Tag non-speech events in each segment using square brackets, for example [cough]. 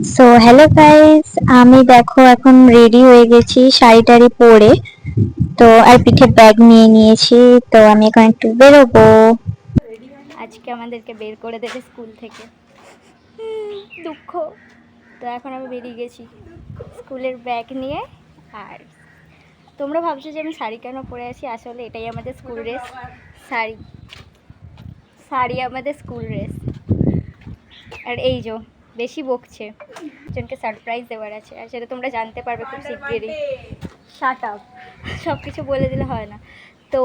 So hello guys আমি দেখো এখন রেডি হয়ে গেছি শাড়ি টাড়ি পরে। তো, আর পিঠে ব্যাগ নিয়ে নিয়েছি, তো আমি এখন একটু বেরোবো। আজকে আমাদেরকে বের করে দেবে স্কুল থেকে। দুঃখ। তো, এখন আমি বেরিয়ে গেছি স্কুলের ব্যাগ নিয়ে, আর তোমরা ভাবছ যে আমি শাড়ি কেন পরে আছি? আসলে এটাই আমাদের স্কুল ড্রেস শাড়ি। শাড়ি আমাদের স্কুল ড্রেস আর এই যো বেশি বকছে। একজনকে সারপ্রাইজ দেওয়ার আছে আর সেটা তোমরা জানতে পারবে খুব শিগগিরই। শার্ট আপ সব কিছু বলে দিলে হয় না। তো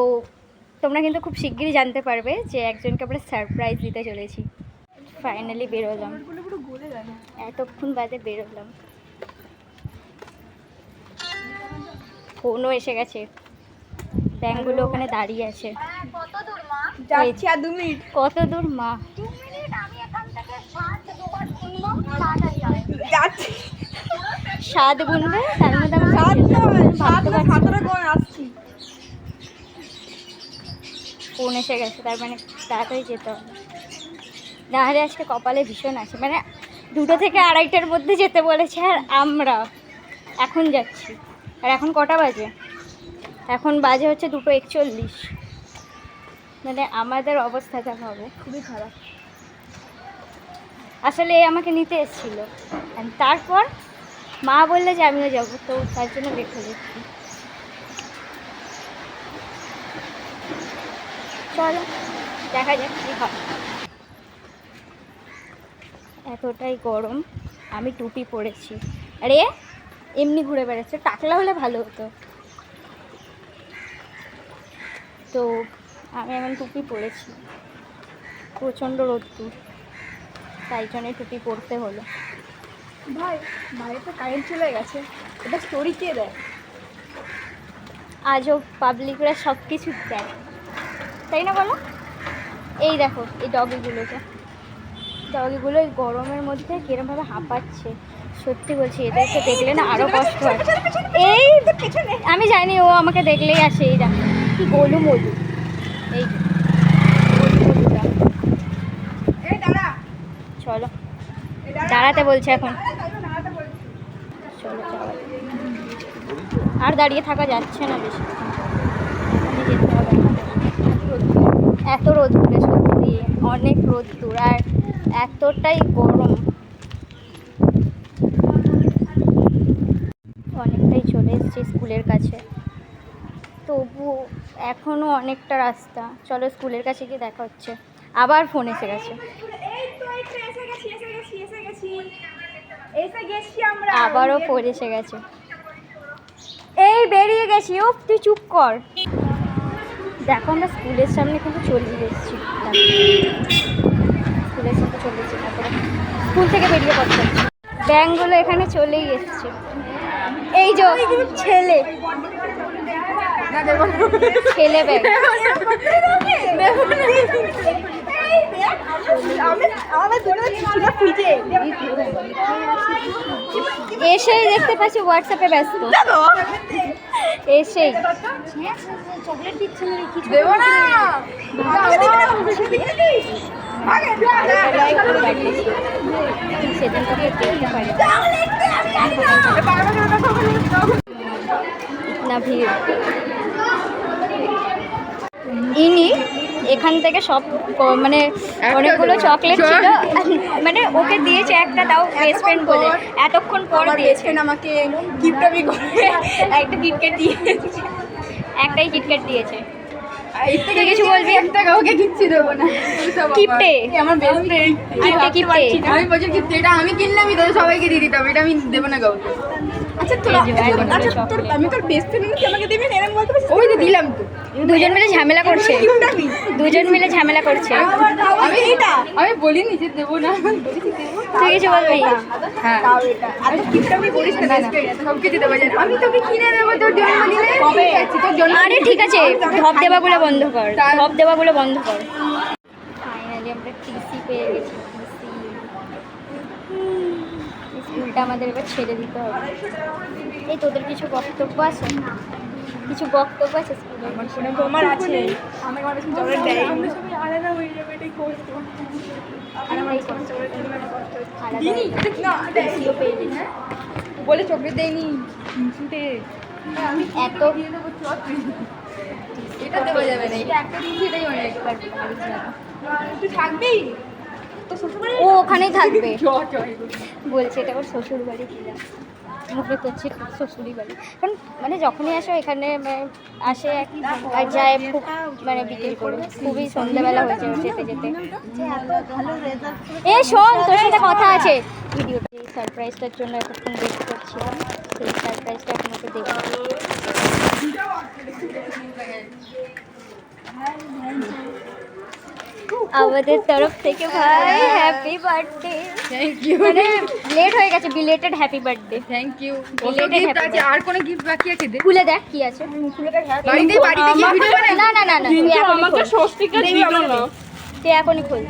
তোমরা কিন্তু খুব শিগগিরই জানতে পারবে যে একজনকে আমরা সারপ্রাইজ দিতে চলেছি। ফাইনালি বেরোলাম। এতক্ষণ বাদে বেরোলাম। ফোনও এসে গেছে। ব্যাংকগুলো ওখানে দাঁড়িয়ে আছে। যাচ্ছি আর দু মিনিট। কত দূর মা? স্বাদ গুনবে তার মধ্যে আমার সাত সাত ভাবতে না পারছি। সতেরো করে আসছি। ফোন এসে গেছে তার মানে তাড়াতাড়ি যেতে হবে। নাহলে আজকে কপালে ভীষণ আছে। মানে দুটো থেকে আড়াইটার মধ্যে যেতে বলেছে আর আমরা। এখন যাচ্ছি। আর এখন কটা বাজে? এখন বাজে হচ্ছে দুটো একচল্লিশ। মানে আমাদের অবস্থাটা হবে খুবই খারাপ। আসলে আমাকে নিতে এসেছিল। তারপর মা বললে যে, আমিও যাব। তো তার জন্য দেখে দিচ্ছি চলো, দেখা যাক কী হয়। এতটাই গরম, আমি টুপি পরেছি। আরে, এমনি ঘুরে বেড়াচ্ছে, টাকলা হলে ভালো হতো। তো আমি এখন টুপি পরেছি। প্রচণ্ড রোদ্দুর। তাই জন্য টুপি পরতে হলো। ভাই ভাই তো কারেন্ট চলে গেছে। এটা স্টোরি কে দেয়? আজও পাবলিকরা সব কিছু দেয়। তাই না বলো? এই দেখো এই ডগিগুলোকে ডগিগুলো এই গরমের মধ্যে কিরমভাবে হাঁপাচ্ছে। সত্যি বলছি এদেরকে দেখলে না আরও কষ্ট হয়। এই আমি জানি ও আমাকে দেখলেই আসে এই দেখো। কি গোলু মলু এই যে, গোলু মলুটা। এই দাঁড়া চলো এই দাঁড়া। দাঁড়াতে বলছে এখন। আর দাঁড়িয়ে থাকা যাচ্ছে না বেশি। এত রোদ্দুরে সত্যি, অনেক রোদ্দুর আর এতটাই গরম। অনেকটাই চলে এসেছি স্কুলের কাছে। তবু এখনও অনেকটা রাস্তা। চলো স্কুলের কাছে গিয়ে দেখা হচ্ছে। আবার ফোন এসে গেছে এই তো এই তো এসে গেছি এসে গেছি এসে গেছি আমরা। আবারও ফোন এসে গেছে। এই বেরিয়ে গেছি ও তুই চুপ কর। দেখো আমরা স্কুলের সামনে কিন্তু চলে এসেছি। স্কুলের সামনে চলে এসেছি তারপরে স্কুল থেকে বেরিয়ে পড়তে ব্যাংকগুলো এখানে চলেই এসছে। এই যে ছেলে। ছেলে ব্যাগ দেবো না। এই দেখ, আমি আমাদের দুটো ছিল ফ্রিজে এসেই দেখতে পাচ্ছি হোয়াটসঅ্যাপে ব্যস্ত এসেই চকলেট দিচ্ছে না কিছু দেবো না আমাকে দিবি না। আগে সেদিন তোকে দেখতে পারি না ভিড়। ইনি এখান থেকে সব মানে অনেকগুলো চকলেট ছিল। [laughs] মানে ওকে দিয়েছে একটা দাও বেস্ট ফ্রেন্ড বলে। এতক্ষণ পর দিয়েছে। আমাকে গিফটামি করে [laughs] একটা কিটকেট দিয়েছে। একটাই কিটক্যাট দিয়েছে। কিছু বলবি? একটা কাউকে কিচ্ছু দেবো না। কিপটে। এ আমার বেস্ট ফ্রেন্ড কিপটে, কিপটে। আমি বলছি কিপটে এটা আমি কিনলামই সবাইকে দিয়ে দিতাম এটা আমি দেবো না কাউকে। আচ্ছা তোর আচ্ছা তোর আমি তোর বেস্ট ফ্রেন্ড আমাকে দিবি? এরকম বলতে পারছিস ওই তো দিলাম তো। দুজন মিলে ঝামেলা করছে। দুজন মিলে ঝামেলা করছে। আমি এটা আমি বলিনি যে দেবো না। তুই কিছু বলবি হ্যাঁ। এত কিপটামি করিস না সব কিছু দেবো জানি। আমি তোকে কিনে দেবো তোর জন্মদিনে? কবে? আছে তোর জন্ম আরে ঠিক আছে। ধপ দেওয়াগুলো বন্ধ কর। ধপ দেওয়াগুলো বন্ধ কর। ফাইনালি আমরা টিসি পেয়ে গেছি। স্কুলটা আমাদের এবার ছেড়ে দিতে হবে। এই তোদের কিছু বক্তব্য আছে? কিছু বক্তব্য আছে তোমার আছে। আমার আমরা সবাই আলাদা হয়ে যাবে এটাই কষ্ট। বলে চকলেট দেয়নি। আমি এত দিয়ে এটা দেওয়া যাবে না। এটা একটা অনেক থাকবেই ও ওখানেই থাকবে। [laughs] বলছে এটা ওর শ্বশুর বাড়ি মুখে করছে শ্বশুরই বাড়ি কারণ মানে যখনই আসো এখানে মানে আসে আর যায় খুব মানে বিকেল করে। খুবই সন্ধ্যাবেলা হয়েছে যেতে যেতে। এ শোন তোর সাথে কথা আছে। ভিডিওটা এই সারপ্রাইজটার জন্য এতক্ষণ ওয়েট করছিলাম। সেই সারপ্রাইজটা এখন ওকে দেবো আমাদের তরফ থেকে ভাই হ্যাপি বার্থডে থ্যাংক ইউ মানে লেট হয়ে গেছে belated happy birthday thank you gift আছে? আর কোনো গিফট বাকি আছে? দে। খুলে দেখ কি আছে। খুলে বাড়িতে বাড়িতে কি ভিডিও বানাই না না না না তুই এখনই খোল। স্বস্তিকা দিল না তুই এখনই খোল।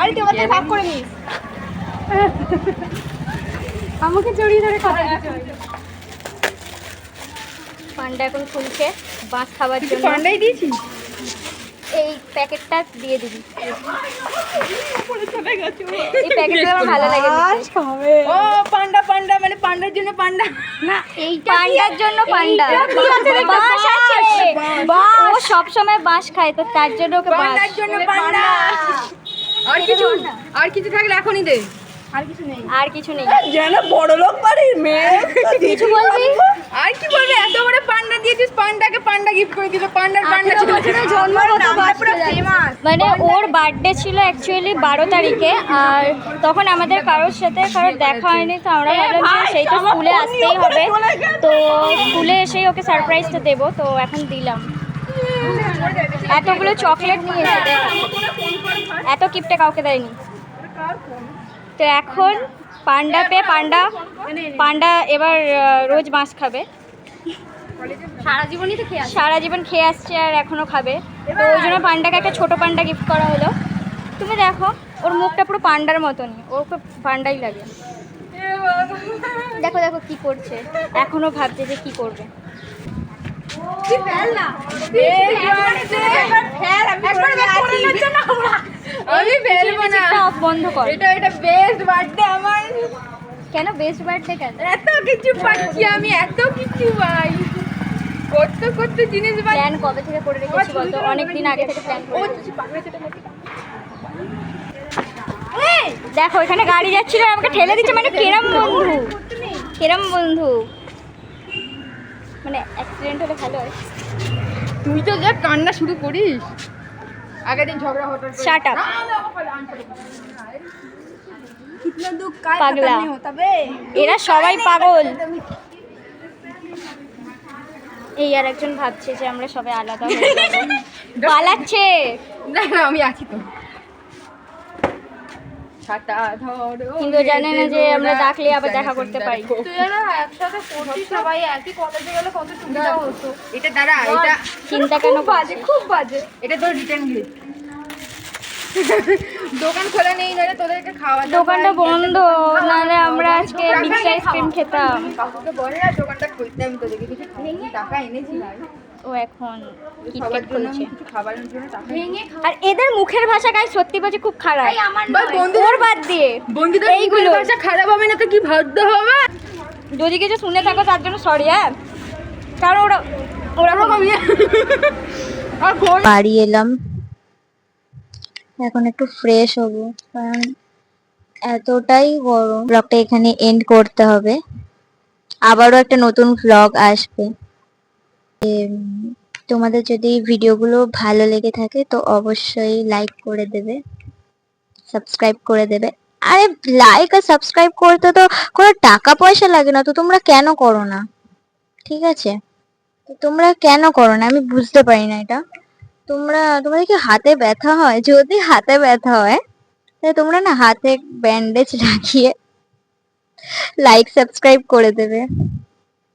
আরে তুই আমাকে ভাগ করে নিস। আমাকে জড়িয়ে ধরে কথা পান্ডা এখন খুলছে বাঁশ খাবার জন্য। পান্ডাই দিয়েছি এই প্যাকেটটা দিয়ে দিবি। এই প্যাকেটটা আমার ভালো লাগে। ও পান্ডা পান্ডা মানে পান্ডার জন্য পান্ডা। না এই পান্ডার জন্য পান্ডা। বাঁশ আছে। ও সব সময় বাঁশ খায় তো তার জন্য ওকে পান্ডার জন্য পান্ডা। আর কিছু আর কিছু থাকলে এখনই দে। আর কিছু নেই। আর কিছু নেই। যেন বড় লোক বাড়ির মেয়ে। কিছু বলবি? আর কি বলবে এত বড় পান্ডা দিয়েছিস পান্ডাকে পান্ডা গিফট করে দিল পান্ডার পান্ডা ছিল। মানে ওর বার্থডে ছিল অ্যাকচুয়ালি বারো তারিখে আর তখন আমাদের কারোর সাথে কারোর দেখা হয়নি তো আমরা ভাবলাম যে সেই তো স্কুলে আসতেই হবে। তো স্কুলে এসেই ওকে সারপ্রাইজটা দেবো তো এখন দিলাম। এতগুলো চকলেট নিয়ে এসেছে। এত কিপটে কাউকে দেয়নি। তো এখন পান্ডা পে পান্ডা পান্ডা এবার রোজ মাছ খাবে। সারা জীবনই তো খেয়ে সারা জীবন খেয়ে আসছে আর এখনও খাবে। তো ওই জন্য পান্ডাকে একটা ছোট পান্ডা গিফট করা হলো। তুমি দেখো ওর মুখটা পুরো পান্ডার মতনই। ওকে পান্ডাই লাগে। দেখো দেখো কি করছে। এখনও ভাবছে যে কি করবে। আমি ফেলব না। বন্ধ কর। এটা এটা বেস্ট বার্থডে আমার। কেন বেস্ট বার্থডে কেন? এত কিছু পাচ্ছি আমি এত কিছু পাই। করতে করতে জিনিস প্ল্যান কবে থেকে করে রেখেছি বলতো? অনেক দিন আগে থেকে প্ল্যান করে? দেখো এখানে গাড়ি যাচ্ছিল আমাকে ঠেলে দিচ্ছে মানে কেরম বন্ধু। কেরম বন্ধু। মানে অ্যাক্সিডেন্ট হলে ভালো হয়। তুই তো যা কান্না শুরু করিস। আগের দিন ঝগড়া হতো শাট আপ এরা সবাই পাগল। এই আর একজন ভাবছে যে আমরা সবাই আলাদা [laughs] পালাচ্ছে। না না আমি আছি তো। ছাতা ধরো কিন্তু জানে না যে আমরা ডাকলে আবার দেখা করতে পারি। তুই না একসাথে পড়ছি সবাই একই কলেজে গেলে কত সুবিধা হতো? এটা দাঁড়া এটা চিন্তা কেন বাজে খুব বাজে। এটা তোর রিটার্ন গিফট দোকান খোলা নেই নইলে তোদেরকে খাওয়া দোকানটা বন্ধ নাহলে আমরা আজকে আইসক্রিম খেতাম। কাকুকে বলে না দোকানটা খুলতে আমি তোদেরকে কিছু টাকা এনেছি। ও এখন কিটকেট খুলছে। আর এদের মুখের ভাষা গায়ে সত্যি বলছে খুব খারাপ। বন্ধুদের ওর বাদ দিয়ে। বন্ধুদের এইগুলো। ভাষা খারাপ হবে না তো কি ভাবতে হবে? যদি কিছু শুনে থাকো তার জন্য সরি হ্যাঁ। কারণ ওরা ওরকম আর ফোন বাড়ি এলাম। এখন একটু ফ্রেশ হব কারণ এতটাই গরম। ব্লগটা এখানে এন্ড করতে হবে। আবারও একটা নতুন ব্লগ আসবে। তোমাদের যদি ভিডিওগুলো ভালো লেগে থাকে, তো অবশ্যই লাইক করে দেবে সাবস্ক্রাইব করে দেবে। আরে লাইক আর সাবস্ক্রাইব করতে তো কোনো টাকা পয়সা লাগে না, তো তোমরা কেন করো না? ঠিক আছে? তোমরা কেন করো না? আমি বুঝতে পারি না এটা। তোমরা, তোমাদের কি হাতে ব্যথা হয়? যদি হাতে ব্যথা হয়, তাহলে তোমরা না হাতে ব্যান্ডেজ লাগিয়ে লাইক সাবস্ক্রাইব করে দেবে।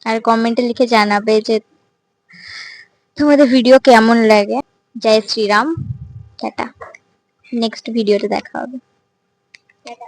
আর কমেন্টে লিখে জানাবে যে তোমাদের ভিডিও কেমন লাগে? জয় শ্রীরাম টাটা। নেক্সট ভিডিওতে দেখা হবে। টাটা